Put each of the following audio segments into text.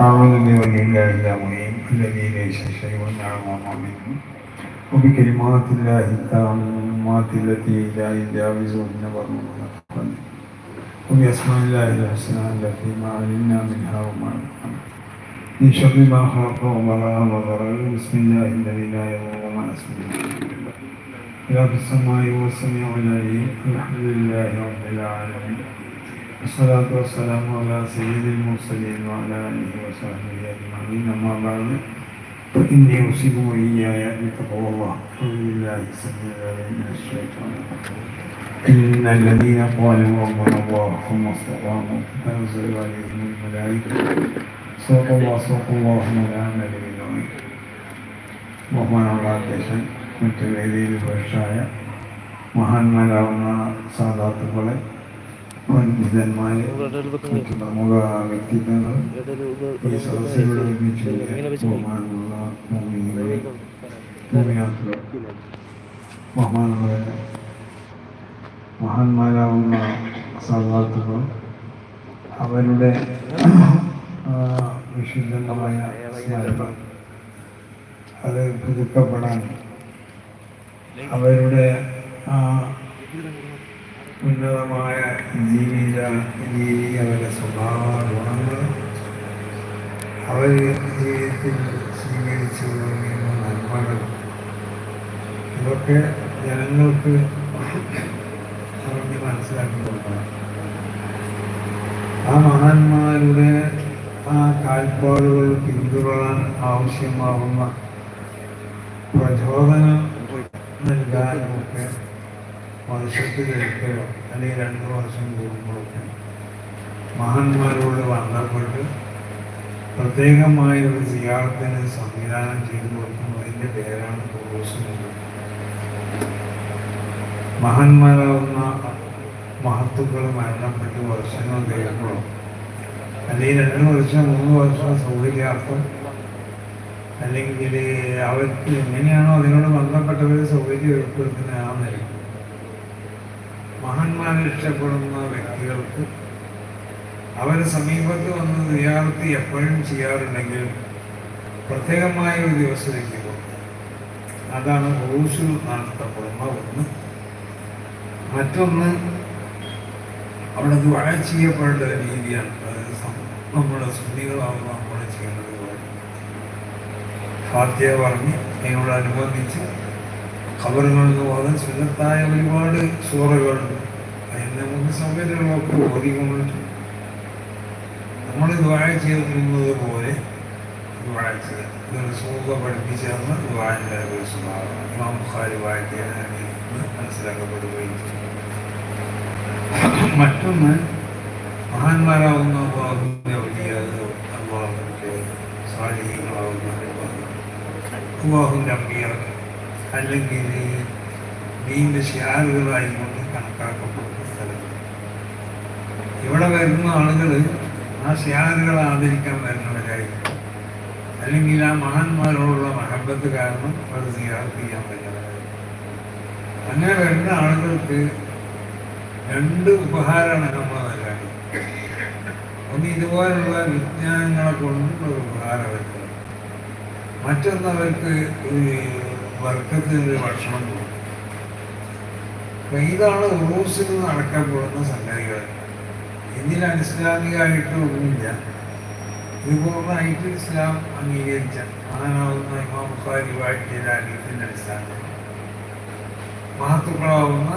أعوذ بولي الله العظيم الذي ليس شيء يعلم منه وبكلمات الله التامات التي لا يجاوزهن بر ولا فقر وبأسماء الله الحسنى التي ما علمنا منها وما لم من شر ما خلق وما وضرر بسم الله الذي لا يضر مع اسمه إلا في السماء والسميع العليم الحمد لله رب العالمين. والصلاة والسلام على سيد المرسلين وعلى آله وصحبه أجمعين أما بعد فإني أوصيكم وإياي بتقوى الله أعوذ بالله السميع العليم من الشيطان الرجيم إن الذين قالوا ربنا الله ثم استقاموا تنزل عليهم الملائكة صدق الله صدق الله مولانا നബിയുമായി ബഹുമാനമുള്ള അധ്യക്ഷൻ മറ്റു വേദിയിൽ ഉപേക്ഷായ മഹാന്മാരാവുന്ന സാധാത്തുക്കളെ പണ്ഡിതന്മാരെ പ്രമുഖ വ്യക്തിത്വങ്ങൾ ഈ സദസ്സിലൂടെ ഒരുമിച്ച് ബഹുമാനമുള്ള ഭൂമികളെ ഭൂമിയാത്ര ബഹുമാനമുള്ള മഹാന്മാരാവുന്ന സാധാത്തുക്കൾ അവരുടെ വിശുദ്ധമായ സ്മരണം അത് പുതുക്കപ്പെടാൻ അവരുടെ ആ ഉന്നതമായ ജീവിത രീതി അവരുടെ സ്വഭാവ ഗുണങ്ങൾ അവർ ജീവിതത്തിൽ സ്വീകരിച്ചു തുടങ്ങിയ നന്മകൾ. ഇതൊക്കെ ജനങ്ങൾക്ക് പറഞ്ഞ് മനസ്സിലാക്കി കൊടുക്കണം ആ മഹാന്മാരുടെ ആ കാൽപ്പാടുകൾ പിന്തുടരാൻ ആവശ്യമാവുന്ന പ്രചോദനം നൽകാനുമൊക്കെ വർഷത്തിലൊരിക്കലോ അല്ലെങ്കിൽ രണ്ട് വർഷം കൂടുമ്പോഴൊക്കെ മഹാന്മാരോട് ബന്ധപ്പെട്ട് പ്രത്യേകമായ ഒരു സിയാറത്തിന് സംവിധാനം ചെയ്തു കൊടുക്കുന്നതിന്റെ പേരാണ് ടൂറിസം മഹാന്മാരാവുന്ന മഹത്തുക്കൾ മരണപ്പെട്ട് വർഷങ്ങൾ കഴിയുമ്പോഴോ അല്ലെങ്കിൽ രണ്ട് വർഷം മൂന്ന് വർഷം സൗകര്യാർത്ഥം അല്ലെങ്കിൽ അവർക്ക് എങ്ങനെയാണോ അതിനോട് ബന്ധപ്പെട്ടവർ സൗകര്യം ഏർപ്പെടുത്തുന്ന മഹാന്മാരെ ഇഷ്ടപ്പെടുന്ന വ്യക്തികൾക്ക് അവരെ സമീപത്ത് വന്ന് നിയാർത്തി എപ്പോഴും ചെയ്യാറുണ്ടെങ്കിൽ പ്രത്യേകമായ ഒരു ദിവസത്തേക്ക് പോകും. അതാണ് റൂസിൽ നടത്തപ്പെടുന്ന ഒന്ന്. മറ്റൊന്ന് അവിടെ ദുആ ചെയ്യപ്പെടേണ്ട ഒരു രീതിയാണ്. നമ്മുടെ നമ്മുടെ സുന്നികളാവുന്ന നമ്മൾ ചെയ്യേണ്ടത് ഫാത്തിയ പറഞ്ഞ് അതിനോടനുബന്ധിച്ച് ഖബറുകളിൽ നിന്ന് പോകാൻ സുന്നത്തായ ഒരുപാട് സൂറകളുണ്ട്. നമുക്ക് സംവേദനങ്ങളൊക്കെ ഓതിക്കൊണ്ട് നമ്മൾ ദുആ ചെയ്യുന്നത് പോലെ ദുആ ചെയ്യുക ഒരു സ്വഭാവം ഇമാം ബുഖാരി വായിക്കാൻ മനസ്സിലാക്കപ്പെടുകയും മറ്റൊന്ന് മഹാന്മാരാവുന്ന അള്ളാഹുവിന്റെ വലിയ അള്ളാഹുവിന്റെ സാലിഹ്യങ്ങളാവുന്ന അള്ളാഹുവിന്റെ അമ്പിയർ അല്ലെങ്കിൽ നീണ്ട ഷിയാറുകളായി കൊണ്ട് കണക്കാക്കപ്പെടും ഇവിടെ വരുന്ന ആളുകൾ ആ സിയാറുകളെ ആദരിക്കാൻ വരുന്നവരായിരിക്കും അല്ലെങ്കിൽ ആ മഹാന്മാരോടുള്ള മഹബത്ത് കാരണം അവർ സിയാർത്ത് ചെയ്യാൻ പറ്റുന്നവരായിരിക്കും അങ്ങനെ വരുന്ന ആളുകൾക്ക് രണ്ട് ഉപഹാരമാണ് നമ്മൾ ഒന്ന് ഇതുപോലുള്ള വിജ്ഞാനങ്ങളെ കൊണ്ടുള്ള ഒരു ഉപഹാരം വരുന്നത് മറ്റൊന്ന് അവർക്ക് വർക്കത്തിന് ഭക്ഷണം കൊടുക്കും അപ്പം ഇതാണ് ഉറൂസിൽ നടക്കപ്പെടുന്ന സംഗതികൾ ഇതിൽ അനിസ്ലാമികമായിട്ട് ഒന്നുമില്ല? ഇത് പൂർണമായിട്ട് ഇസ്ലാം അംഗീകരിച്ച മഹാനാവുന്ന ഇമാം ബുഖാരി വാഴ്ത്തിയ രാജ്യത്തിന്റെ അടിസ്ഥാനത്തിൽ. മഹത്തുക്കളാവുന്ന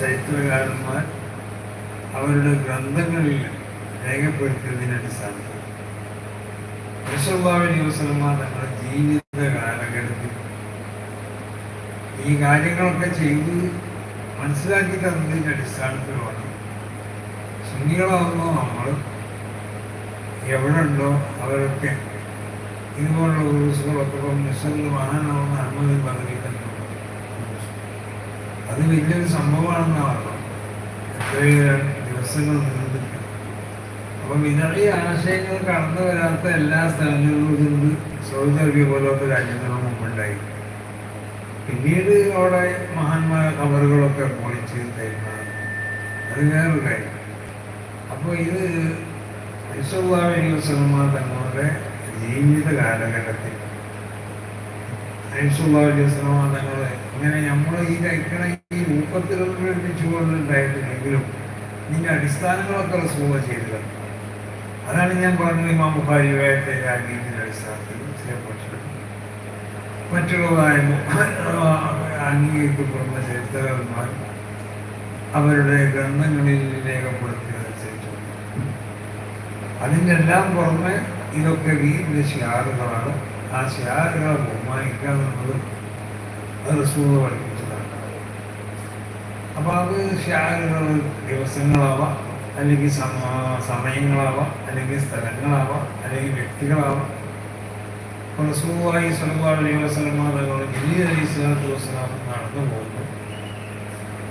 ചരിത്രകാരന്മാർ അവരുടെ ഗ്രന്ഥങ്ങളിൽ രേഖപ്പെടുത്തിയതിന്റെ അടിസ്ഥാനത്തിൽ. യശോബാബി വസലമ തങ്ങളുടെ ജീവിത കാലഘട്ടത്തിൽ ഈ കാര്യങ്ങളൊക്കെ ചെയ്ത് മനസ്സിലാക്കി തന്നതിന്റെ അടിസ്ഥാനത്തിലാണ് സുന്നികളാവുന്ന നമ്മൾ എവിടെ ഉണ്ടോ അവരൊക്കെ ഇതുപോലുള്ള ഉറൂസുകളൊക്കെ ഇപ്പം നിസ്സംഗ മഹാനാവുന്ന അനുമതി തന്നെ അത് വലിയൊരു സംഭവമാണെന്നാണ് എത്രയും ദിവസങ്ങൾ നീണ്ടിട്ട് അപ്പം ഇതേ ആശയങ്ങൾ കടന്നു വരാത്ത എല്ലാ സ്ഥലങ്ങളിലും ഇതുണ്ട് സൗദി അറേബ്യ പോലത്തെ രാജ്യങ്ങളും മുമ്പുണ്ടായി. പിന്നീട് അവിടെ മഹാന്മാരായ കവറുകളൊക്കെ പൊളിച്ച് തരുന്നതാണ് അത് വേറൊരു കാര്യം. അപ്പോൾ ഇത് ഐസുല്ലാസ്ലമ തങ്ങളുടെ ജീവിത കാലഘട്ടത്തിൽ ഐസുല്ലാസ്ലമ തങ്ങൾ ഇങ്ങനെ നമ്മൾ ഈ കഴിക്കണ ഈ രൂപത്തിലൊന്നും എടുപ്പിച്ചുകൊണ്ടുണ്ടായിട്ടില്ലെങ്കിലും ഇതിന്റെ അടിസ്ഥാനങ്ങളൊക്കെ റസൂള ചെയ്തത്. അതാണ് ഞാൻ പറഞ്ഞത് ഇമാം ബുഖാരി വേഗത്തെ ഇതിന്റെ അടിസ്ഥാനത്തിൽ സ്ഥിരപ്പെട്ടത് മറ്റുള്ളതായ അംഗീകരിക്കപ്പെടുന്ന ചരിത്രകാരന്മാർ അവരുടെ ഗ്രന്ഥങ്ങളിൽ രേഖപ്പെടുത്തിയതനുസരിച്ച് അതിന്റെ എല്ലാം പുറമെ ഇതൊക്കെ വീടിന്റെ ഷിയാറുകളാണ് ആ ഷിയാറുകളെ ബഹുമാനിക്കുക എന്നുള്ളത് റസൂൾ പഠിപ്പിച്ചതാണ്. അപ്പോൾ അത് ഷിയാറുകൾ ദിവസങ്ങളാവാം അല്ലെങ്കിൽ സമയങ്ങളാവാം അല്ലെങ്കിൽ സ്ഥലങ്ങളാവാം അല്ലെങ്കിൽ വ്യക്തികളാവാം. റസൂലായി സലഹ് അലൈഹി വസ്ലമ തങ്ങൾ ജലീൽ അലൈഹി സ്വലാത്തു വസ്സലാം നടന്നു പോകുന്നു.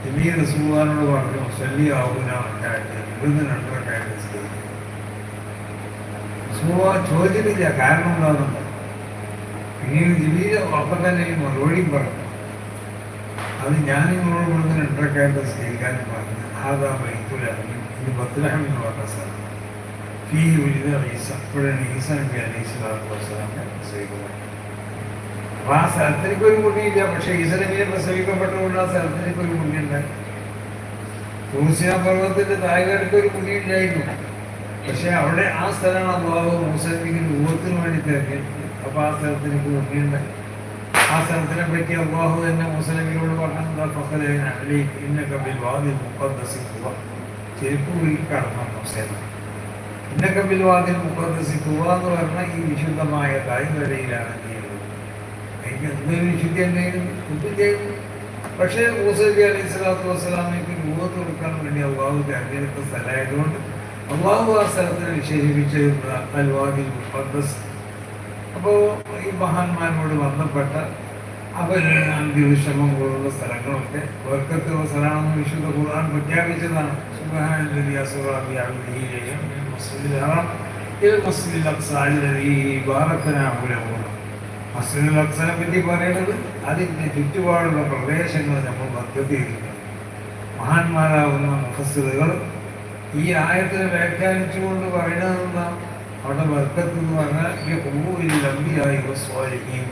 ജലീൽ റസൂവാനോട് പറഞ്ഞു സല്ലി ആവുന്ന രണ്ടര കാര്യം രണ്ടരക്കായിട്ട് ചോദിച്ചിട്ടില്ല. കാരണം എന്താണെന്നുണ്ട് പിന്നീട് ജലീൽ അപ്പം തന്നെ ഈ മറുപടിയും പറഞ്ഞു അത് ഞാൻ നിങ്ങളോട് കൊടുത്ത രണ്ടരക്കായിട്ട് സ്വീകരിക്കാൻ പറഞ്ഞു. ആദാ മൈത്തുല ഇത് ബത്തുലഹം എന്ന് പറഞ്ഞ സ്ഥലം ഫീ ഉരിത റീസ ഇപ്പോഴാണ് ഈസ നബി അലൈഹി സ്വലാത്തു വസ്സലാമിനെ പ്രസവിക്കുന്നത്. അപ്പൊ ആ സ്ഥലത്തിലേക്ക് ഒരു കുട്ടിയില്ല. പക്ഷെ ഈസ നബിയെ പ്രസവിക്കപ്പെട്ടതുകൊണ്ട് ആ സ്ഥലത്തിലേക്ക് ഒരു കുട്ടിയുണ്ടായി. തൂസിയ പർവതത്തിന്റെ താഴ്കടക്ക് ഒരു കുട്ടിയുണ്ടായിരുന്നു പക്ഷെ അവിടെ ആ സ്ഥലമാണ് അള്ളാഹു മൂസനബിക്ക് രൂപത്തിന് വേണ്ടി തിരഞ്ഞെടുത്തത് അപ്പോൾ ആ സ്ഥലത്തിലേക്ക് കുട്ടിയുണ്ടായി ആ സ്ഥലത്തിനെ പറ്റി അള്ളാഹു തന്നെ മൂസനബിയോട് പറഞ്ഞാൽ ഫസലേന അലി ഇന്നൊക്കെ ബിൽ വാതിൽ മുപ്പദ്സിക്കുക ചെരുപ്പ് വീട്ടിൽ കടന്നു സ്ഥലം ഇന്നൊക്കെ ബിൽവാതിൽ മുപ്പദ്സിക്കുക എന്ന് പറഞ്ഞാൽ ഈ വിശുദ്ധമായ തായ്വരയിലാണ് ചെയ്യുന്നത്. എനിക്ക് എന്തൊരു വിശുദ്ധി ഒന്നും ചെയ്യുന്നു പക്ഷേ മൂസബി അലൈഹി സ്വലാത്തു വസ്സലാമിക്ക് രൂപത്ത് കൊടുക്കാൻ വേണ്ടി അള്ളാഹു തിരഞ്ഞെടുത്ത സ്ഥലമായതുകൊണ്ട് അള്ളാഹു ആ സ്ഥലത്തിന് വിശേഷിപ്പിച്ചിരുന്ന അൽവാഹിൽ മുപ്പദ്സ് അപ്പോൾ ഈ മഹാന്മാരോട് ബന്ധപ്പെട്ട അവർ അന്ത്യവിഷമം പോലുള്ള സ്ഥലങ്ങളൊക്കെ വർക്കത്തെ സ്ഥലമാണെന്ന് വിശുദ്ധ ഖുർആൻ പ്രഖ്യാപിച്ചതാണ്. ബാറകനാഹു ലഹു പറ്റി പറയുന്നത് അതിന്റെ ചുറ്റുപാടുള്ള പ്രദേശങ്ങൾ നമ്മൾ ചെയ്തിട്ടുണ്ട് മഹാന്മാരാകുന്ന മുഫസ്സിറുകൾ ഈ ആയത്തിനെ വ്യാഖ്യാനിച്ചുകൊണ്ട് പറയുന്നത് എന്താ അവിടെ വർക്കത്ത് എന്ന് പറഞ്ഞാൽ ഈ ഒമ്പൂരിൽ അമ്പിയായി സ്വാലിഹീം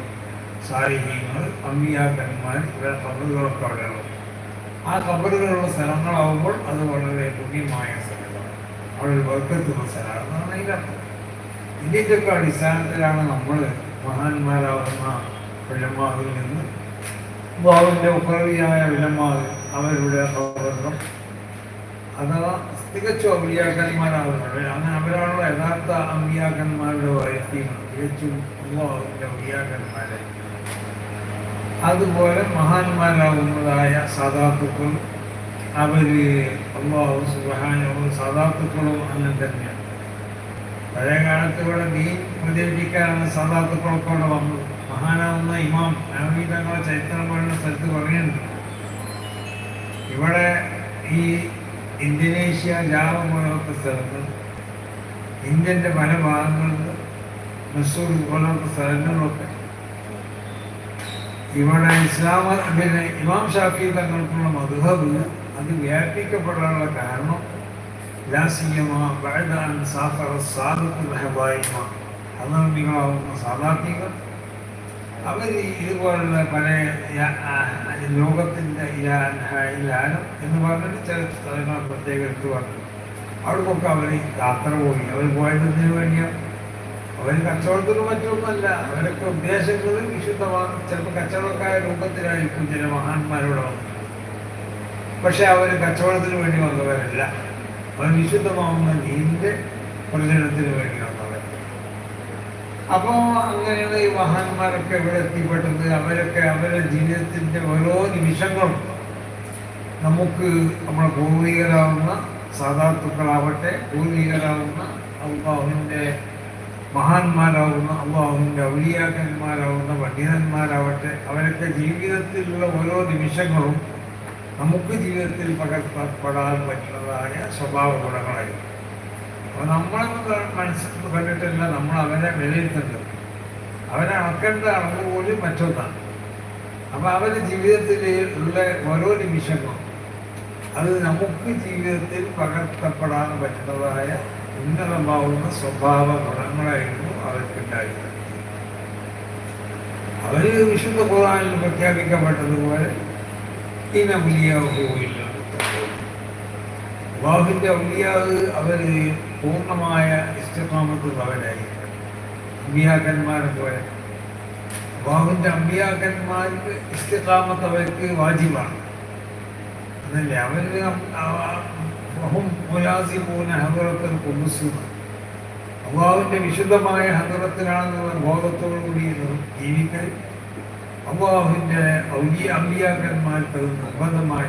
സാലിഹീങ്ങൾ അമ്പിയാക്കന്മാർ ഇവരെ കബറുകളൊക്കെ അവിടെയുള്ളത് ആ കബറുകളുള്ള സ്ഥലങ്ങളാവുമ്പോൾ അത് വളരെ പുണ്യമായ സ്ഥലമാണ് അവിടെ ഒരു വർക്കത്തുള്ള സ്ഥലമാണെന്നാണ് ഇതിനർത്ഥം ഇതിന്റെയൊക്കെ അടിസ്ഥാനത്തിലാണ് നമ്മൾ മഹാന്മാരാവുന്ന വിലമാവിൽ നിന്ന് ബാബുവിന്റെ ഉപ്രവിയായ വിലമാവ് അവരുടെ പ്രവർത്തനം അഥവാ തികച്ചും അമ്പിയാക്കന്മാരാകുന്നത് അങ്ങനെ അവരാണുള്ള യഥാർത്ഥ അമ്പിയാക്കന്മാരുടെ വൈദ്യം തികച്ചും അമ്പിയാക്കന്മാരെ അതുപോലെ മഹാന്മാരാകുന്നതായ സാധാത്തുക്കൾ അവർ അള്ളാഹു സുബാനവും സാധാത്തുക്കളും അങ്ങനെ തന്നെയാണ്. പഴയ കാലത്ത് ഇവിടെ ദീൻ പ്രചരിപ്പിക്കാനാണ് സാധാത്തുക്കളൊക്കെ ഇവിടെ വന്നത് മഹാനാവുന്ന ഇമാം ആമി തങ്ങളെ ചരിത്രം പറയുന്ന സ്ഥലത്ത് പറയുന്നുണ്ട്. ഇവിടെ ഈ ഇന്തോനേഷ്യ ജാവ പോലത്തെ സ്ഥലങ്ങൾ ഇന്ത്യന്റെ പല ഭാഗങ്ങളിൽ മസൂർ പോലത്തെ സ്ഥലങ്ങളിലൊക്കെ ഇവിടെ ഇസ്ലാം പിന്നെ ഇമാം ഷാഫി തങ്ങൾക്കുള്ള മധുഹബ് അത് വ്യാപിക്കപ്പെടാനുള്ള കാരണം ലാസിയമ ബഴദാൻ സാഫറ സാദത്തുൽ ഹബായിമ. അനർമികളാവുന്ന സാധാർത്ഥികൾ അവർ ഇതുപോലുള്ള പല ലോകത്തിന്റെ ഇലാനം എന്ന് പറഞ്ഞിട്ട് ചില സ്ഥലങ്ങൾ പ്രത്യേകം എടുത്തു പറഞ്ഞു. അവിടേക്കൊക്കെ അവർ യാത്ര പോയി. അവർ പോയതിനു വേണ്ടിയാണ് അവർ കച്ചവടത്തിന് മറ്റൊന്നുമല്ല. അവരൊക്കെ ഉദ്ദേശങ്ങൾ വിശുദ്ധമാണ് ചിലപ്പോൾ കച്ചവടക്കായ രൂപത്തിലായിരിക്കും ചില മഹാന്മാരോട് വന്നത്. പക്ഷെ അവർ കച്ചവടത്തിന് വേണ്ടി വന്നവരല്ല. അവർ വിശുദ്ധമാവുന്ന നീന്റെ പ്രചരണത്തിന് വേണ്ടി വന്നവർ അപ്പോൾ അങ്ങനെയുള്ള ഈ മഹാന്മാരൊക്കെ ഇവിടെ എത്തിപ്പെട്ടത് അവരൊക്കെ അവരുടെ ജീവിതത്തിന്റെ ഓരോ നിമിഷങ്ങളും നമുക്ക് നമ്മളെ പൂർവികരാകുന്ന സാധാത്തുക്കളാവട്ടെ പൂർവികരാകുന്ന അള്ളാഹുവിന്റെ മഹാന്മാരാവുന്ന അള്ളാഹുവിന്റെ ഔലിയാക്കന്മാരാവുന്ന പണ്ഡിതന്മാരാവട്ടെ അവരൊക്കെ ജീവിതത്തിലുള്ള ഓരോ നിമിഷങ്ങളും നമുക്ക് ജീവിതത്തിൽ പകർത്തപ്പെടാൻ പറ്റുന്നതായ സ്വഭാവ ഗുണങ്ങളായിരുന്നു അപ്പോൾ നമ്മളൊന്നും മനസ്സിൽ കണ്ടിട്ടില്ല. നമ്മൾ അവരെ വിലയിരുത്തേണ്ടത് അവരെ അളക്കേണ്ട അളവ് പോലും മറ്റൊന്നാണ് അപ്പോൾ അവരുടെ ജീവിതത്തിൽ ഉള്ള ഓരോ നിമിഷങ്ങളും അത് നമുക്ക് ജീവിതത്തിൽ പകർത്തപ്പെടാൻ പറ്റുന്നതായ ഉന്നതമാവുന്ന സ്വഭാവ ഗുണങ്ങളായിരുന്നു അവർക്കുണ്ടായിരുന്നത്. അവർ വിശുദ്ധ ഖുർആനിൽ പ്രഖ്യാപിക്കപ്പെട്ടതുപോലെ ഈ മുലിയാവുകയില്ല അള്ളാഹുവിന്റെ ഔലിയാവ് അവർ പൂർണമായ ഇഷ്ടകാമത്തുള്ളവരായി അമ്പിയാക്കന്മാരെ പോലെ അള്ളാഹുവിന്റെ അമ്പിയാക്കന്മാർക്ക് ഇഷ്ടകാമത്ത് അവർക്ക് വാജിബാണ്. അതല്ലേ? അവർ മുലാസിമൂന ഹദറത്തിൽ കുന്നുസുമാണ് അള്ളാഹുവിന്റെ വിശുദ്ധമായ ഹദറത്തിലാണെന്നുള്ള ബോധത്തോടുകൂടി ജീവിക്കാൻ അള്ളാഹുവിന്റെ ഔലിയ അമ്പിയാക്കന്മാർക്ക് അത് നിർബന്ധമായ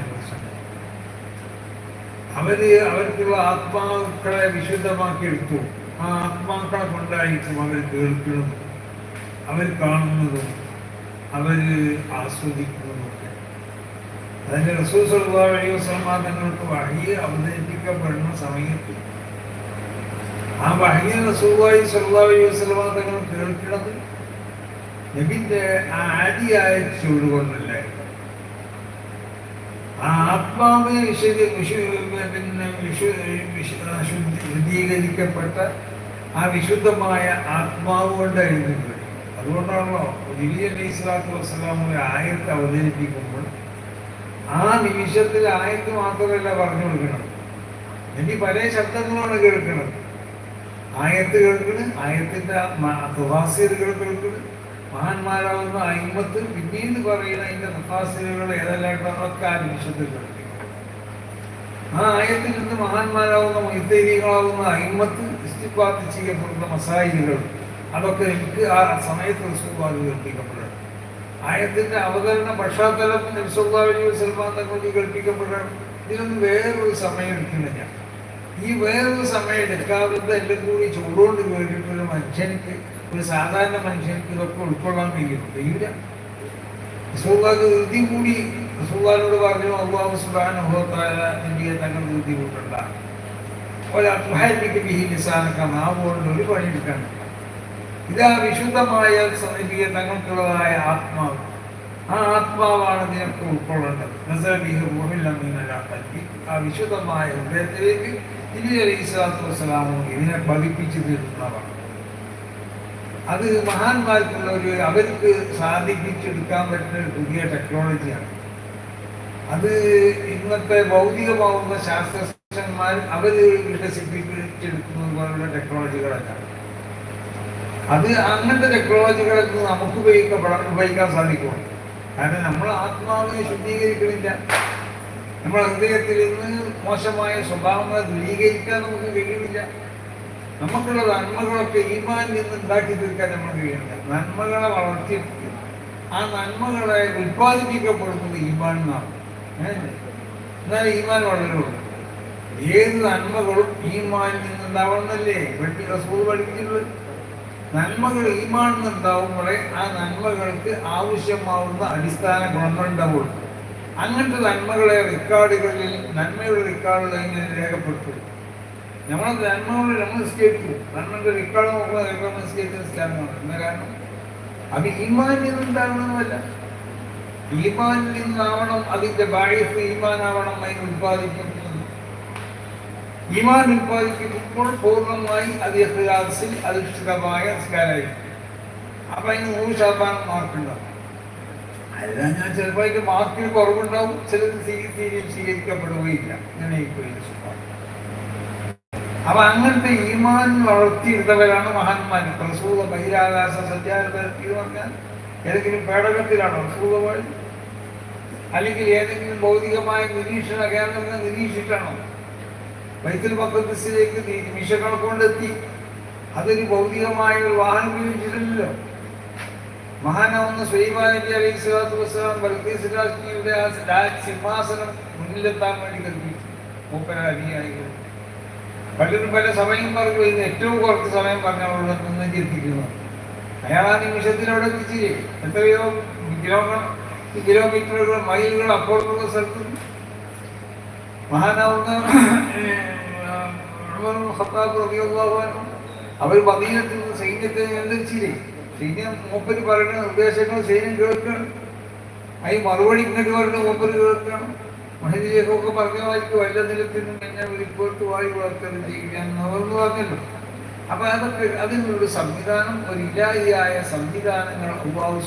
അവർ അവർക്കുള്ള ആത്മാക്കളെ വിശുദ്ധമാക്കി എടുത്തു ആ ആത്മാക്കളെ കൊണ്ടായിരിക്കും അവർ കേൾക്കുന്നതും അവർ കാണുന്നതും അവർ ആസ്വദിക്കുന്നതൊക്കെ സല്ലാ അലൈഹി വസ്ലമ തങ്ങൾക്ക് വഹിയ അവതരിപ്പിക്കപ്പെടുന്ന സമയത്ത് ആ വഹിയ റസൂലായി സല്ലാ വസ്ലമ കേൾക്കുന്നത്. നബിന്റെ ആ ആദിയായ ചൂടുകൊണ്ടല്ലേ ആ ആത്മാവിനെ വിശദ വിശു പിന്നെ വിശു ശുദ്ധീകരിക്കപ്പെട്ട ആ വിശുദ്ധമായ ആത്മാവ് കൊണ്ട് ഇത്. അതുകൊണ്ടാണല്ലോ നബി അലൈഹി സ്വലാത്തു വസ്സലാം ആയത്ത് അവതരിപ്പിക്കുമ്പോൾ ആ നിമിഷത്തിൽ ആയത്ത് മാത്രമല്ല പറഞ്ഞു കൊടുക്കണം ഇനി പല ശബ്ദങ്ങളാണ് കേൾക്കുന്നത് ആയത്ത് കേൾക്കുന്നത് ആയത്തിന്റെ തുഹാസിറുകൾ കേൾക്കുന്നത് മഹാന്മാരാകുന്ന അയിമത്ത് പിന്നീട് പറയുന്ന അതിന്റെ തഫാസിലുകൾ ഏതെല്ലാമൊക്കെ ആ നിമിഷത്തിൽ ആ ആയത്തിൽ നിന്ന് മഹാന്മാരാകുന്ന മൈത്തേരികളാകുന്ന അയിമത്ത് ഇസ്തിപ്പാത്ത് ചെയ്യപ്പെടുന്ന മസായിലുകൾ അതൊക്കെ എനിക്ക് ആ സമയത്ത് റസൂബാദ് കേൾപ്പിക്കപ്പെടണം ആയത്തിന്റെ അവതരണ പശ്ചാത്തലം നബ്സുല്ലാഹി സൽമാൻ തങ്ങൾക്ക് കേൾപ്പിക്കപ്പെടണം ഇതിനൊന്നും വേറൊരു സമയം എടുക്കുന്നില്ല. ഈ വേറൊരു സമയം എടുക്കാതെ എല്ലാം കൂടി ചൂടുകൊണ്ട് കേട്ടിട്ടൊരു മനുഷ്യനിക്ക് ഒരു സാധാരണ മനുഷ്യർക്ക് ഇതൊക്കെ ഉൾക്കൊള്ളാൻ കഴിയും. കഴിയില്ല റസൂല്ലാക്ക് ധൃതി കൂടി റസൂല്ലാനോട് പറഞ്ഞു അള്ളാഹു സുബാൻ ഇന്ത്യയെ തങ്ങൾ ധൃതി കൂട്ടണ്ട ഒരത്മാരിക്ക് ബിഹി നിസാനക്ക നാവുകൊണ്ട് ഒരു പണിയെടുക്കണം ഇതാ വിശുദ്ധമായ സമീപിക തങ്ങൾക്കുള്ളതായ ആത്മാവ്. ആ ആത്മാവാണ് നിനക്ക് ഉൾക്കൊള്ളേണ്ടത്. ആ വിശുദ്ധമായ ഹൃദയത്തിലേക്ക് ഇനി അലൈഹി സ്വലാത്തു വസ്സലാമോ ഇതിനെ പതിപ്പിച്ചു തീർക്കുന്നതാണ് അത് ഒരു അവർക്ക് സാധിപ്പിച്ചെടുക്കാൻ പറ്റുന്ന ഒരു പുതിയ ടെക്നോളജിയാണ് അത് ഇന്നത്തെ ഭൗതികമാവുന്ന ശാസ്ത്രജ്ഞന്മാർ അവർ വികസിപ്പിച്ചെടുക്കുന്നത് പോലുള്ള ടെക്നോളജികളല്ല അത് അങ്ങനത്തെ ടെക്നോളജികളൊക്കെ നമുക്ക് ഉപയോഗിക്കപ്പെടാൻ ഉപയോഗിക്കാൻ സാധിക്കും കാരണം നമ്മൾ ആത്മാവിനെ ശുദ്ധീകരിക്കുന്നില്ല നമ്മൾ ഹൃദയത്തിൽ നിന്ന് മോശമായ സ്വഭാവങ്ങളെ ദൂരീകരിക്കാൻ നമുക്ക് കഴിയുന്നില്ല. നമുക്കുള്ള നന്മകളൊക്കെ ഈമാനിൽ നിന്ന് ഉണ്ടാക്കി തീർക്കാൻ നമ്മൾ കഴിയുന്നില്ല നന്മകളെ വളർത്തിയെടുക്കുക. ആ നന്മകളെ ഉൽപ്പാദിപ്പിക്കപ്പെടുന്നത് ഈമാനിന്നാണ് എന്നാൽ ഈമാൻ വളരുള്ളൂ ഏത് നന്മകളും ഈമാനിൽ നിന്നുണ്ടാവണമെന്നല്ലേ വെട്ടി റസൂൾ പഠിക്കുന്നത് നന്മകൾ ഈമാനിൽ നിന്നുണ്ടാവുമ്പോഴേ ആ നന്മകൾക്ക് ആവശ്യമാവുന്ന അടിസ്ഥാന ഗുണങ്ങളുണ്ടാവുള്ളൂ അങ്ങനത്തെ നന്മകളെ റെക്കോർഡുകളിൽ നന്മയുടെ റെക്കോർഡുകൾ ഇങ്ങനെ രേഖപ്പെടുത്തും? നമ്മൾ നന്മകൾ നമ്മൾ നിസ്കരിക്കും നന്മയുടെ റെക്കോർഡ് നോക്കുമ്പോൾ ചിലപ്പോൾ നിസ്കരിക്കുന്ന നിസ്കാരമാണ് എന്ന കാരണം? അത് ഈമാനിൽ നിന്നുണ്ടാകണമെന്നല്ല ഈമാനിൽ നിന്നാവണം അതിന്റെ ബാഹ്യത്ത് ഈമാനാവണം അതിന് ഉത്പാദിപ്പിക്കുന്നത് ഈമാൻ ഉത്പാദിപ്പിക്കുമ്പോൾ പൂർണമായി അത് യഥാർത്ഥത്തിൽ അധിഷ്ഠിതമായ നിസ്കാരമായിരിക്കും അപ്പം അതിന് നൂറ് ശതമാനം മാർക്കുണ്ടാവും അല്ല ഞാൻ ചിലപ്പോൾ അതിന്റെ മാർക്കിൽ കുറവുണ്ടാവും ചിലത് സ്വീകരിക്കപ്പെടുകയില്ല. ഇങ്ങനെ അപ്പൊ അങ്ങനത്തെ ഈമാൻ വളർത്തിയെടുത്തവരാണ് മഹാന്മാർ പ്രസൂത ബഹിരാകാശ സഞ്ചാരത്തിൽ എന്ന് പറഞ്ഞാൽ ഏതെങ്കിലും പേടകത്തിലാണോ? പ്രസൂതമായി? അല്ലെങ്കിൽ ഏതെങ്കിലും ഭൗതികമായ നിരീക്ഷണ കേന്ദ്രങ്ങൾ നിരീക്ഷിച്ചാണോ? വൈദ്യുതി പദ്ധതിയിലേക്ക് നിമിഷങ്ങൾ കൊണ്ടെത്തി. അതൊരു ഭൗതികമായ ഒരു വാഹനം ഉപയോഗിച്ചിട്ടില്ലല്ലോ. മഹാനാവുന്ന സുലൈമാൻ നബി അലൈഹി സ്വലാത്തു വസ്സലാം ബൽക്കീസ് രാജ്ഞിയുടെ ആ സിംഹാസനം മുന്നിലെത്താൻ വേണ്ടി കൽപ്പിച്ചു. മൂപ്പരാലിയായി പലരും പല സമയം പറഞ്ഞു ഇന്ന് ഏറ്റവും കുറച്ച് സമയം പറഞ്ഞ അവിടെ നിന്ന് എത്തിക്കുന്നു അയാൾ ആ നിമിഷത്തിൽ അവിടെ എത്തിച്ചില്ലേ എത്രയോ കിലോമീറ്റർ കിലോമീറ്ററുകൾ മൈലുകൾ അപ്പുറത്തുള്ള സ്ഥലത്ത് മഹാനാവുന്ന അവർ മദീനത്തിൽ നിന്ന് സൈന്യത്തെ നിയന്ത്രിച്ചില്ലേ സൈന്യം മൂപ്പര് പറയുന്ന നിർദ്ദേശങ്ങൾ സൈന്യം കേൾക്കണം. അതിന് മറുപടി ഇങ്ങോട്ട് പറയുന്ന മൂപ്പര് കേൾക്കണം. മഹിതിയൊക്കെ പറഞ്ഞ വായിക്ക് വല്ല നിലത്തിനും എന്നെ റിപ്പോർട്ട് വായി ജീവിക്കാൻ അവർന്ന് പറഞ്ഞല്ലോ. അപ്പൊ അതൊക്കെ അതിനൊരു സംവിധാനം ഒരു ഇലായിയായ സംവിധാനങ്ങൾ ഉപാവ്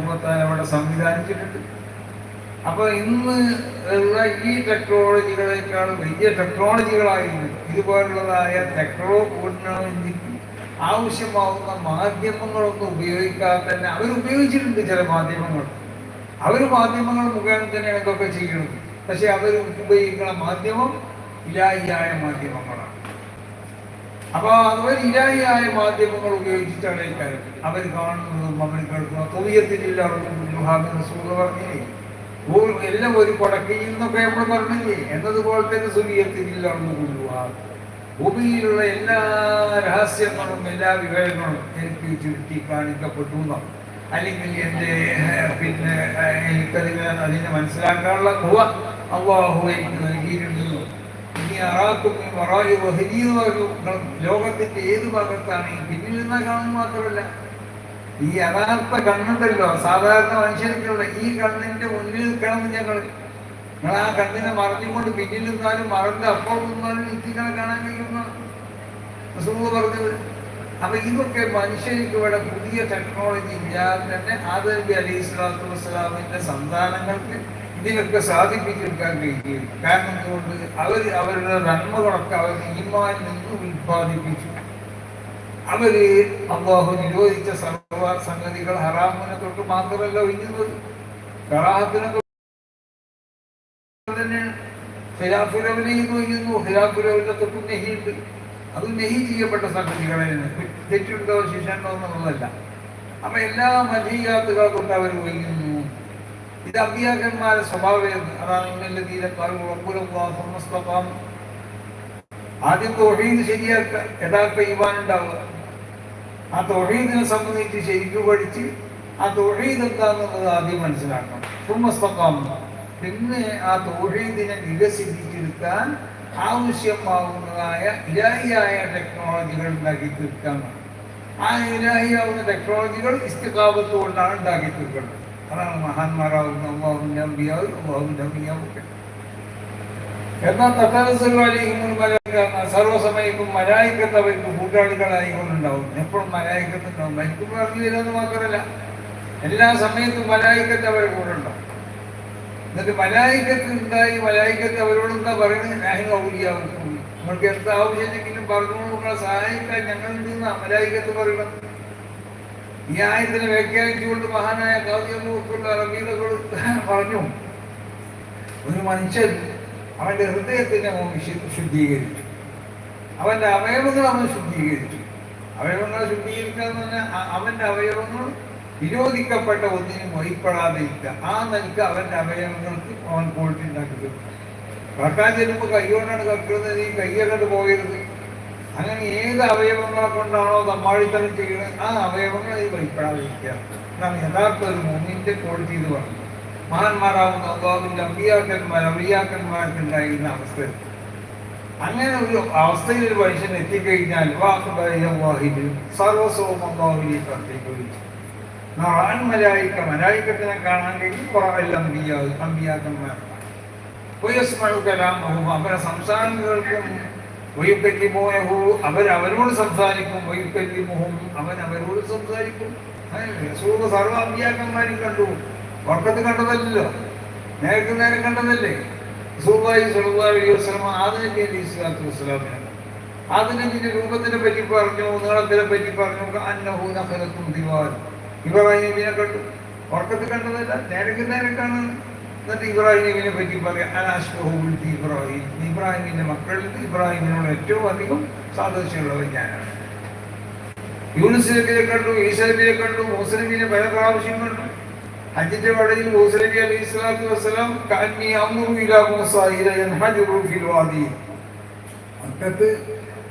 ഉപത്താൻ അവിടെ സംവിധാനിച്ചിട്ടുണ്ട്. അപ്പൊ ഇന്ന് ഉള്ള ഈ ടെക്നോളജികളെക്കാൾ വലിയ ടെക്നോളജികളായിരുന്നു. ഇതുപോലുള്ളതായ ടെക്നോ കൂടണമെങ്കിൽ ആവശ്യമാവുന്ന മാധ്യമങ്ങളൊന്നും ഉപയോഗിക്കാതെ തന്നെ അവർ ഉപയോഗിച്ചിട്ടുണ്ട് ചില മാധ്യമങ്ങൾ. അവർ മാധ്യമങ്ങൾ മുഖേന തന്നെ എന്തൊക്കെ ചെയ്യുന്നത് പക്ഷെ അവർ ഉപയോഗിക്കുന്ന മാധ്യമം ഇലാഹിയായ മാധ്യമങ്ങളാണ്. അപ്പോൾ അവർ ഇലാഹിയായ മാധ്യമങ്ങൾ ഉപയോഗിച്ചിട്ടാണ് ഈ കാര്യം. അവർ കാണുന്നതും അവർ കേൾക്കുന്ന ഓ- എല്ലാം ഒരു കൊടക്കയിൽ നിന്നൊക്കെ നമ്മൾ പറഞ്ഞില്ലേ? എന്നതുപോലെ തന്നെ കൊണ്ടുപോകാം ഭൂമിയിലുള്ള എല്ലാ രഹസ്യങ്ങളും എല്ലാ വിവരങ്ങളും എനിക്ക് ചുരുട്ടി കാണിക്കപ്പെട്ടു എന്നോ അല്ലെങ്കിൽ എന്റെ പിന്നെ എനിക്കതിന് അതിനെ മനസ്സിലാക്കാനുള്ള കുവ അള്ളാഹു എനിക്ക് നൽകിയിട്ടുണ്ടെന്നു ഇനി അറാക്കും വറായി വഹരി എന്ന് പറഞ്ഞു ലോകത്തിന്റെ ഏത് ഭാഗത്താണ്? ഈ പിന്നിൽ നിന്നാ കാണുന്നത് മാത്രമല്ല. ഈ യഥാർത്ഥ കണ്ണുണ്ടല്ലോ. സാധാരണ മനുഷ്യർക്കുള്ള ഈ കണ്ണിന്റെ മുന്നിൽ നിൽക്കണം ഞങ്ങൾ. നിങ്ങൾ ആ കണ്ണിനെ മറഞ്ഞുകൊണ്ട് പിന്നിൽ നിന്നാലും മറന്ന് അപ്പുറം നിന്നാലും നിൽക്കിങ്ങനെ കാണാൻ കഴിയുന്ന റസൂൽ പറഞ്ഞത്. അപ്പൊ ഇതൊക്കെ മനുഷ്യർക്ക് ഇവിടെ പുതിയ ടെക്നോളജി ഇല്ലാതെ തന്നെ ആദർ നബി അലൈഹി സ്വലാത്തു വസ്സലാമിന്റെ സന്താനങ്ങൾക്ക് ഇതിനൊക്കെ സാധിപ്പിച്ചെടുക്കാൻ കഴിയും കാരണം എന്തുകൊണ്ട്? അവർ അവരുടെ നന്മകളൊക്കെ അവർ ഈമാനിൽ നിന്ന് ഉത്പാദിപ്പിച്ചു അവർ അള്ളാഹു നിരോധിച്ച സർവ സംഗതികൾ ഹറാമിനെ തൊട്ട് മാത്രമല്ല ഒഴിഞ്ഞത് കറാഹത്തിനെ തൊട്ട് തന്നെയാണ് ഖിലാഫുലവിനെയും ഒഴിയുന്നു. നെഹിയുണ്ട്. അത് നെയ് ചെയ്യപ്പെട്ട സംഗതികളിൽ നിന്ന് തെറ്റുണ്ടോ ശിക്ഷണ്ടോ എന്നുള്ളതല്ല. അപ്പൊ എല്ലാ മലീയാത്തുകളെ കൊണ്ട് അവർ ഒഴിയുന്നു ഇത് അമ്പിയാക്കന്മാരുടെ സ്വഭാവം അതാണ് ഇന്നലെ തീരക്കാർ ആദ്യം തൊഴീത് ശരിയാക്കുക യഥാർത്ഥ ഈവാൻ ഉണ്ടാവുക. ആ തൊഴിലിനെ സംബന്ധിച്ച് ശരിക്കും പഠിച്ച് ആ തൊഴിൽ എന്താണെന്നുള്ളത് ആദ്യം മനസ്സിലാക്കണം. സുമസ്തക്കാം പിന്നെ ആ തൊഴിലിനെ വികസിപ്പിച്ചെടുക്കാൻ ആവശ്യമാവുന്നതായ ഇലാഹിയായ ടെക്നോളജികൾ ഉണ്ടാക്കി തീർക്കാൻ ആ ഇലാഹിയാവുന്ന ടെക്നോളജികൾ ഇസ്തികാപത്ത് കൊണ്ടാണ് ഉണ്ടാക്കി തീർക്കുന്നത് അതാണ് മഹാന്മാരാകുന്ന അള്ളാഹുവിന്റെ അമ്പിയാവും അള്ളാഹുവിന്റെ അമ്പിയാവും എന്നാൽ തട്ടാലസുകളിൽ സർവസമയത്തും മലായിക്കത്ത് അവർക്ക് കൂട്ടാളികളായിക്കൊണ്ടുണ്ടാവും. എപ്പോഴും മലായിക്കത്തുണ്ടാവും. മരിക്കുമ്പോൾ അറിഞ്ഞു തരാന്ന് മാത്രമല്ല എല്ലാ സമയത്തും മലായിക്കത്ത് അവരെ കൂടെ ഉണ്ടാവും. എന്നിട്ട് മലായിക്കത്ത് ഉണ്ടായി മലായിക്കത്ത് അവരോട് എന്താ പറയുന്നത് ഞാൻ ഔലിയാവും നിങ്ങൾക്ക് എന്ത് ആവശ്യമെങ്കിലും പറഞ്ഞു നിങ്ങളെ സഹായിക്കാൻ ഞങ്ങളുണ്ട് എന്നാ മലായിക്കത്ത് പറയണം. ഈ ആയത്തിനെ വ്യാഖ്യാനിച്ചുകൊണ്ട് മഹാനായ കാവ്യമൂക്കുള്ള അറബീതകൾ പറഞ്ഞു. ഒരു മനുഷ്യൻ അവന്റെ ഹൃദയത്തിനെ ശുദ്ധീകരിച്ചു. അവന്റെ അവയവങ്ങൾ അവൻ ശുദ്ധീകരിച്ചു. അവയവങ്ങളെ ശുദ്ധീകരിക്കുക എന്ന് പറഞ്ഞാൽ അവന്റെ അവയവങ്ങൾ വിരോധിക്കപ്പെട്ട ഒന്നിനും മൊഴിപ്പെടാതെ ഇല്ല ആ നിലയ്ക്ക് അവന്റെ അവയവങ്ങൾക്ക് അവൻ തീർക്കും കക്കാൻ ചെല്ലുമ്പോൾ കൈകൊണ്ടാണ് കക്കുന്നത് ഈ കൈയ്യങ്ങോട്ട് പോകരുത്. അങ്ങനെ ഏത് അവയവങ്ങളെ കൊണ്ടാണോ തമ്മാടിത്തരം ചെയ്യുന്നത് ആ അവയവങ്ങൾ ഈ വഹിപ്പെടാതെ ഇരിക്കുക എന്നാണ് യഥാർത്ഥ ഒരു മൂന്നിന്റെ ക്വാളിറ്റി എന്ന് പറഞ്ഞു. മഹാന്മാരാവുന്ന അള്ളാഹുവിന്റെ അമ്പിയാക്കന്മാർ അമ്പിയാക്കന്മാർക്കുണ്ടായിരുന്ന അവസ്ഥ. അങ്ങനെ ഒരു അവസ്ഥയിൽ ഒരു മനുഷ്യൻ എത്തിക്കഴിഞ്ഞാൽ വാഹിനും സർവസ്വവും അള്ളാഹുവിനെ അർത്ഥിക്കൊള്ളിച്ചു നാളാൻ മലായിക്ക മലായിക്കത്തിനെ കാണാൻ കഴിയും. കുറവല്ല അവരെ സംസാരം അവരോട് സംസാരിക്കും. വൈക്കല്യമോഹും അവൻ അവരോട് സംസാരിക്കും. റസൂൽ സർവ കണ്ടു. ഉറക്കത്ത് കണ്ടതല്ലോ നേരത്തെ നേരം കണ്ടതല്ലേ? സ്വല്ലല്ലാഹു അലൈഹി രൂപത്തിനെ പറ്റി പറഞ്ഞു നീളത്തിനെ പറ്റി പറഞ്ഞു. അന്നഹു നഖലത്തും ദിവാൻ. ഇബ്രാഹിം നബിനെ കണ്ടു. ഉറക്കത്തിൽ കണ്ടതല്ല നേരക്ക് നേരം കാണുന്നത് എന്നിട്ട് ഇബ്രാഹിം നബിനെ പറ്റി പറയാം ഇബ്രാഹിം. ഇബ്രാഹിമിന്റെ മക്കളിൽ ഇബ്രാഹിമിനോട് ഏറ്റവും അധികം സാദൃശ്യമുള്ളവൻ ഞാനാണ്. നബിയെ കണ്ടു ഈസ നബിയെ കണ്ടു മൂസ നബിനെ പല പ്രാവശ്യം കണ്ടു. ഹജ്ജിന്റെ വടയിൽ മൂസ നബി അലൈഹി സ്വലാത്തു വസ്സലാം അൻദുറു ഇലാ മൂസ ഫിൽ മക്കത്ത്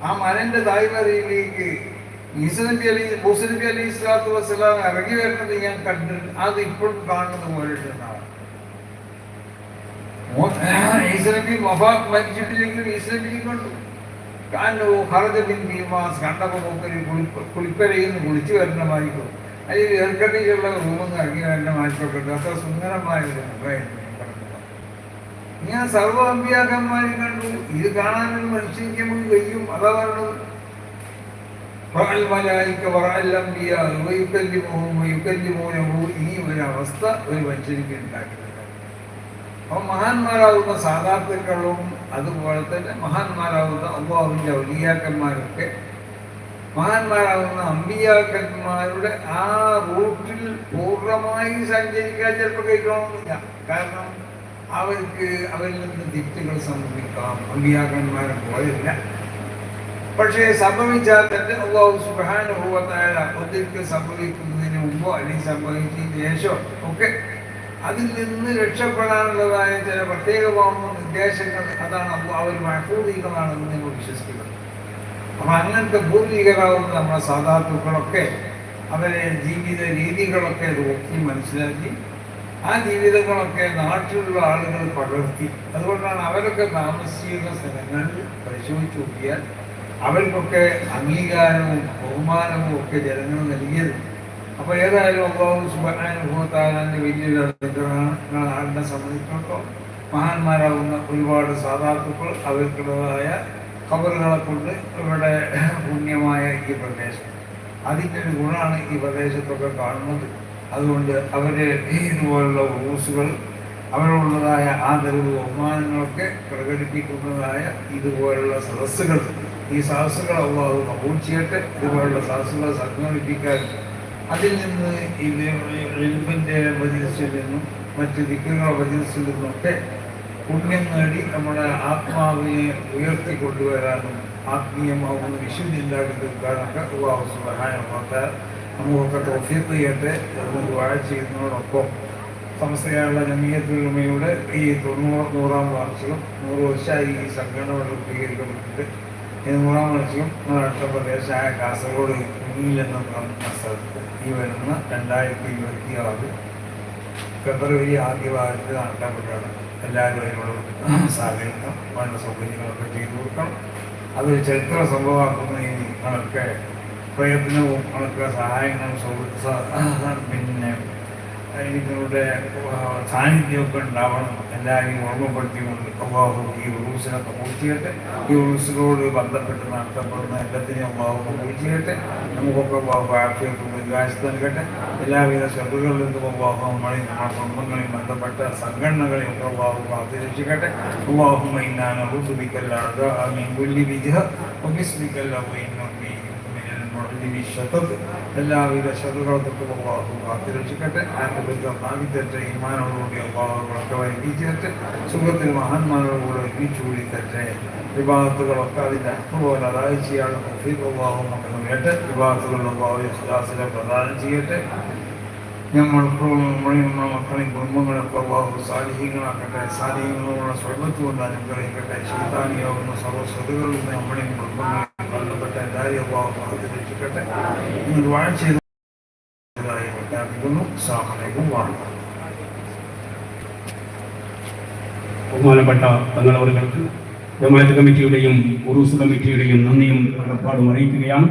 ആ മലന്റെ തായ്മറയിലേക്ക് ഈസ നബി അലി മൂസ നബി അലൈഹി സ്വലാത്തു വസ്സലാം ഇറങ്ങി വരുന്നത് ഞാൻ കണ്ടിട്ടുണ്ട്. അത് ഇപ്പോഴും കാണുന്നത് പോലെ ഈസനബി ഈസ നബി വഫാ മരിച്ചിട്ടില്ലെങ്കിൽ ഈസ നബി കണ്ടു. കാരണം ഹർജബിൻ ഭീമാസ് കണ്ടപ്പോ മൂപ്പര് കുളിപ്പ കുളിപ്പരയിൽ കുളിച്ചു വരുന്ന മാറിക്കും അതിൽ ഏർക്കട്ടിയുള്ള റൂമിൽ നിന്ന് ഇറങ്ങി മാറ്റമൊക്കെ അത്ര സുന്ദരമായ ഒരു മുഖമായിരുന്നു ഞാൻ സർവ അമ്പിയാക്കന്മാരെ കണ്ടു. ഇത് കാണാനൊരു മനുഷ്യൻ നമുക്ക് കഴിയും അതാ പറഞ്ഞത് മലായിക വറഅൽ അംബിയാ വയുകല്ലിമുഹും വയുകല്ലിമൂനഹു ഈ ഒരു അവസ്ഥ ഒരു മനുഷ്യർക്ക് ഉണ്ടാക്കിയിട്ടുണ്ട്. അപ്പം മഹാന്മാരാകുന്ന സാധാർത്ഥക്കളും അതുപോലെ തന്നെ മഹാന്മാരാകുന്ന അള്ളാഹുവിന്റെ ഔലിയാക്കന്മാരൊക്കെ മഹാന്മാരാകുന്ന അമ്പിയാക്കന്മാരുടെ ആ റൂട്ടിൽ പൂർണമായി സഞ്ചരിക്കാൻ ചിലപ്പോൾ കഴിക്കണമെന്നില്ല. കാരണം അവർക്ക് അവരിൽ നിന്ന് തെറ്റുകൾ സംഭവിക്കാം. അമ്പിയാക്കന്മാരെ പോലില്ല പക്ഷേ സംഭവിച്ചാൽ തന്നെ അള്ളാഹു സുബാനുഭവത്തായ ഒത്തിരി സംഭവിക്കുന്നതിന് മുമ്പോ അല്ലെങ്കിൽ സംഭവിച്ചതിന് ശേഷം ഒക്കെ അതിൽ നിന്ന് രക്ഷപ്പെടാനുള്ളതായ ചില പ്രത്യേകമാകുന്ന നിർദ്ദേശങ്ങൾ അതാണ് അവർ മഴക്കൂതികളാണെന്ന് നിങ്ങൾ വിശ്വസിക്കുന്നത്. അപ്പം അങ്ങനത്തെ പൂർവികരാകുന്ന നമ്മുടെ സാധാർത്ഥുക്കളൊക്കെ അവരെ ജീവിത രീതികളൊക്കെ നോക്കി മനസ്സിലാക്കി ആ ജീവിതങ്ങളൊക്കെ നാട്ടിലുള്ള ആളുകൾ പകർത്തി. അതുകൊണ്ടാണ് അവരൊക്കെ താമസിക്കുന്ന സ്ഥലങ്ങളിൽ പരിശോധിച്ചു നോക്കിയാൽ അവർക്കൊക്കെ അംഗീകാരവും ബഹുമാനവും ഒക്കെ ജനങ്ങൾ നൽകിയത്. അപ്പോൾ ഏതായാലും അള്ളാഹു സുബാനുഭവത്താകാന്റെ വലിയൊരു അനുഗ്രഹങ്ങളെ സംബന്ധിച്ചിടത്തോളം മഹാന്മാരാകുന്ന ഒരുപാട് സാധാർത്ഥുക്കൾ അവർക്കുള്ളതായ കബറുകളെ കൊണ്ട് ഇവരുടെ പുണ്യമായ ഈ പ്രദേശം. അതിന്റെ ഒരു ഗുണമാണ് ഈ പ്രദേശത്തൊക്കെ കാണുന്നത്. അതുകൊണ്ട് അവർ ഇതുപോലുള്ള റൂസുകൾ അവരോടുള്ളതായ ആദരവ് ബഹുമാനങ്ങളൊക്കെ പ്രകടിപ്പിക്കുന്നതായ ഇതുപോലുള്ള സദസ്സുകൾ ഈ സാഹസങ്ങൾ അള്ളാഹു കബൂൾ ചെയ്യട്ടെ. ഇതുപോലുള്ള സദസ്സുകൾ സംഘടിപ്പിക്കാൻ അതിൽ നിന്ന് ഇത് എൽബിന്റെ മജിൽസിൽ നിന്നും മറ്റ് ദിക്കുകളുടെ മജിൽസിൽ നിന്നൊക്കെ പുണ്യം നേടി നമ്മുടെ ആത്മാവിനെ ഉയർത്തിക്കൊണ്ടുവരാനും ആത്മീയമാവുന്ന വിശുദ്ധി ഉണ്ടാക്കി തീർക്കാനൊക്കെ അള്ളാഹു സഹായമാക്കാൻ നമുക്കൊക്കെ തോഫീത്ത് ചെയ്യട്ടെ എന്ന് വാഴ ചെയ്യുന്നതോടൊപ്പം സംസ്ഥയായുള്ള ജമീയത്തുലമയുടെ ഈ തൊണ്ണൂറ് നൂറാം വാർഷികം നൂറ് വർഷമായി ഈ സംഘടന രൂപീകരിക്കപ്പെട്ടിട്ട് ഈ നൂറാം വാർഷികം നമ്മുടെ അടുത്ത പ്രദേശമായ കാസർഗോഡ് പറഞ്ഞ സ്ഥലത്ത് ഈ വരുന്ന രണ്ടായിരത്തി ഇരുപത്തി ആറ് ഫെബ്രുവരി ആദ്യ ഭാഗത്ത് നടത്തപ്പെട്ടാണ് എല്ലാവരും അതിനോട് സഹകരിക്കണം. വേണ്ട സൗകര്യങ്ങളൊക്കെ ചെയ്തു കൊടുക്കണം. അതൊരു ചരിത്ര സംഭവമാക്കുന്നതിന് നിങ്ങളൊക്കെ പ്രയത്നവും അവർക്ക് സഹായങ്ങളും പിന്നെ നിങ്ങളുടെ സാന്നിധ്യമൊക്കെ ഉണ്ടാവണം. എല്ലാവരെയും ഓർമ്മപ്പെടുത്തിക്കൊണ്ട് അള്ളാഹു ഈ ഉറൂസിനൊക്കെ പൂർത്തിയട്ടെ ഈ ഉറൂസിനോട് ബന്ധപ്പെട്ട് നടത്തപ്പെടുന്ന എല്ലാത്തിനെയും അള്ളാഹു പൂർത്തിയട്ടെ നമുക്കൊക്കെ അള്ളാഹു ആക്ഷേപം നൽകട്ടെ. എല്ലാവിധ ശ്രദ്ധകളിൽ നിന്നും അള്ളാഹു നമ്മളെയും നമ്മുടെ കുടുംബങ്ങളെയും ബന്ധപ്പെട്ട സംഘടനകളെയും ഒക്കെ അള്ളാഹു കാത്തിരക്ഷിക്കട്ടെ. അള്ളാഹു മൈനാന റുസുബിക്കല്ലാതെ ആമീൻ കുല്ലി വിജഹ ഒബിസ്മിക്കല്ലാഹു ശതത് എല്ലാവിധ ശത്രുക്കളത്തൊക്കെ അള്ളാഹു കാത്തിരക്ഷിക്കട്ടെ ആഗ്രഹിച്ച ഭാവിത്തറ്റ ഈമാനോടുകൂടി അള്ളാഹുകളൊക്കെ വൈകിച്ചേറ്റ് സുഖത്തിൽ മഹാന്മാരോടുകൂടെ ഒരുമിച്ചുകൂടി തെറ്റെ വിവാഹത്തുകളൊക്കെ അതിന്റെ അപ്പുപോലെ അതായത് ചെയ്യാനുള്ള തൗഫീഖ് അള്ളാഹു നമുക്ക് അള്ളാഹു യസ്ലാസിനെ പ്രദാനം ചെയ്യട്ടെ. നമ്മളെയും നമ്മുടെ മക്കളെയും കുടുംബങ്ങളൊക്കെ അള്ളാഹു സാലിഹ്യങ്ങളാക്കട്ടെ സാലിഹ്യങ്ങളുള്ള സ്വർഗത്ത് കൊണ്ട് അനുഗ്രഹിക്കട്ടെ. ശൈതാനിയാകുന്ന സർവശ്രുതികളിൽ നിന്ന് നമ്മളെയും കുടുംബങ്ങളെയും ബന്ധപ്പെട്ട എല്ലാവരെയും അള്ളാഹു രക്ഷിക്കട്ടെ നിങ്ങൾ വാഴ ബഹുമാനപ്പെട്ട തങ്ങളവർക്ക് ജമാഅത്ത് കമ്മിറ്റിയുടെയും ഉറൂസ് കമ്മിറ്റിയുടെയും നന്ദിയും കടപ്പാടും അറിയിക്കുകയാണ്.